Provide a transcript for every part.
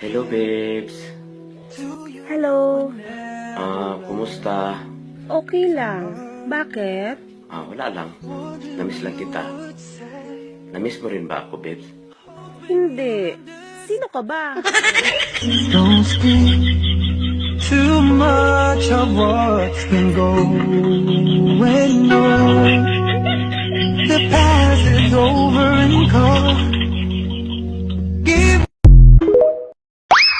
Hello, babes. Hello. Ah, kumusta? Okay lang. Bakit? Ah, wala lang. Namiss lang kita. Namiss mo rin ba ako, babes? Hindi. Sino ka ba? Don't speak too much of what's been going on. The past is over and gone.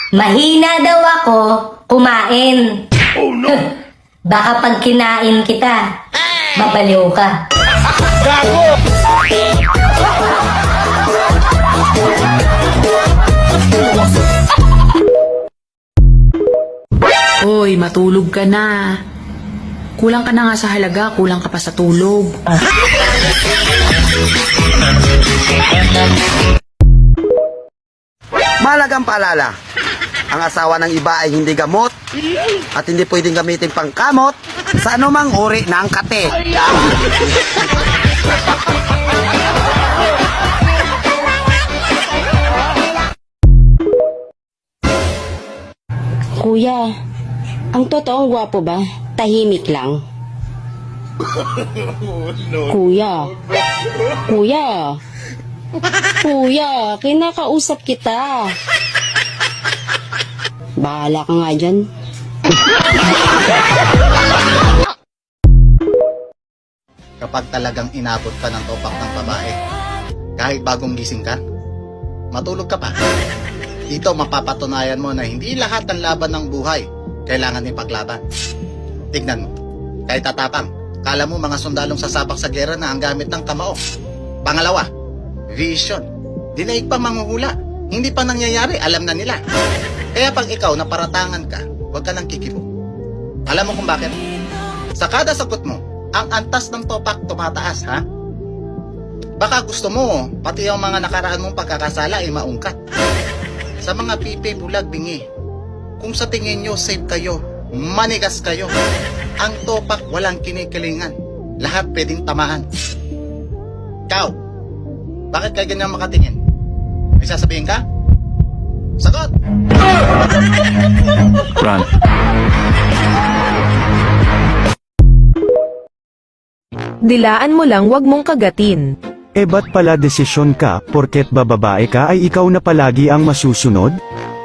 Mahina daw ako kumain. Oh no! Baka pag kinain kita, mabaliw ka. Hoy, matulog ka na. Kulang ka na nga sa halaga, kulang ka pa sa tulog. Malagang paalala, ang asawa ng iba ay hindi gamot at hindi pwedeng gamitin pang kamot sa anumang uri ng kate. Kuya, ang totoong gwapo ba? Tahimik lang. Kuya. Kuya. Kuya, kinakausap kita. Bahala ka nga dyan. kapag talagang inabot ka ng topak ng babae. Kahit bagong gising ka, matulog ka pa. Dito mapapatunayan mo na hindi lahat ng laban ng buhay kailangan ipaglaban. Tignan mo, kahit tatapang, kala mo mga sundalong sasabak sa gera na ang gamit ng kamao. Pangalawa, vision. Dinaig pa manghuhula. Hindi pa nangyayari, alam na nila. Kaya pag ikaw naparatangan ka, huwag ka nang kikibo. Alam mo kung bakit? Sa kada sagot mo, ang antas ng topak tumataas, ha? Baka gusto mo, pati yung mga nakaraan mong pagkakasala ay maungkat. Sa mga pipi, bulag, bingi. Kung sa tingin nyo safe kayo, manigas kayo. Ang topak walang kinikilingan. Lahat pwedeng tamaan. Ikaw, bakit ka ganyan makatingin? May sasabihin ka? Sagot! Dilaan mo lang wag mong kagatin. E ba't pala desisyon ka, porket bababae ka ay ikaw na palagi ang masusunod?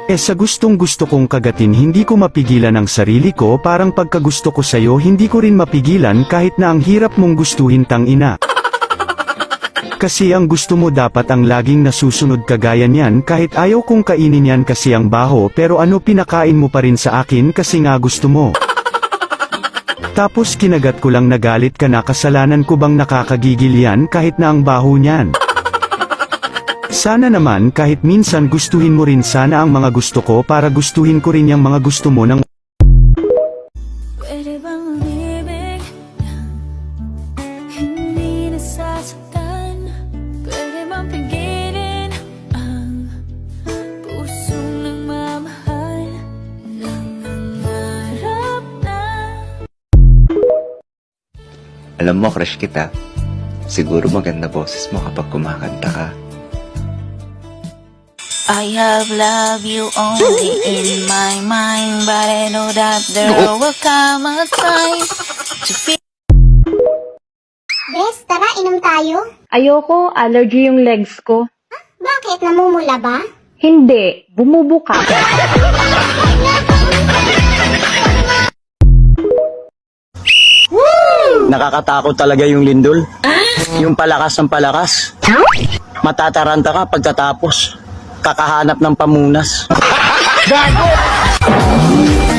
E sa gustong gusto kong kagatin hindi ko mapigilan ang sarili ko parang pagkagusto ko sa'yo hindi ko rin mapigilan kahit na ang hirap mong gustuhin tang ina. Kasi ang gusto mo dapat ang laging nasusunod kagaya niyan kahit ayaw kong kainin yan kasi ang baho pero ano pinakain mo pa rin sa akin kasi nga gusto mo. Tapos kinagat ko lang nagalit ka na kasalanan ko bang nakakagigil yan kahit na ang baho niyan. Sana naman kahit minsan gustuhin mo rin sana ang mga gusto ko para gustuhin ko rin yung mga gusto mo ng Alam mo, crush kita. Siguro maganda boses mo kapag kumakanta ka. I have loved you only in my mind But I know that there will come a time To feel Bes, tara, inom tayo. Ayoko, allergy yung legs ko. Bakit? Namumula ba? Hindi, bumubuka. Nakakatakot talaga yung lindol. Yung palakas ng palakas. Matataranta ka pagkatapos. Kakahanap ng pamunas.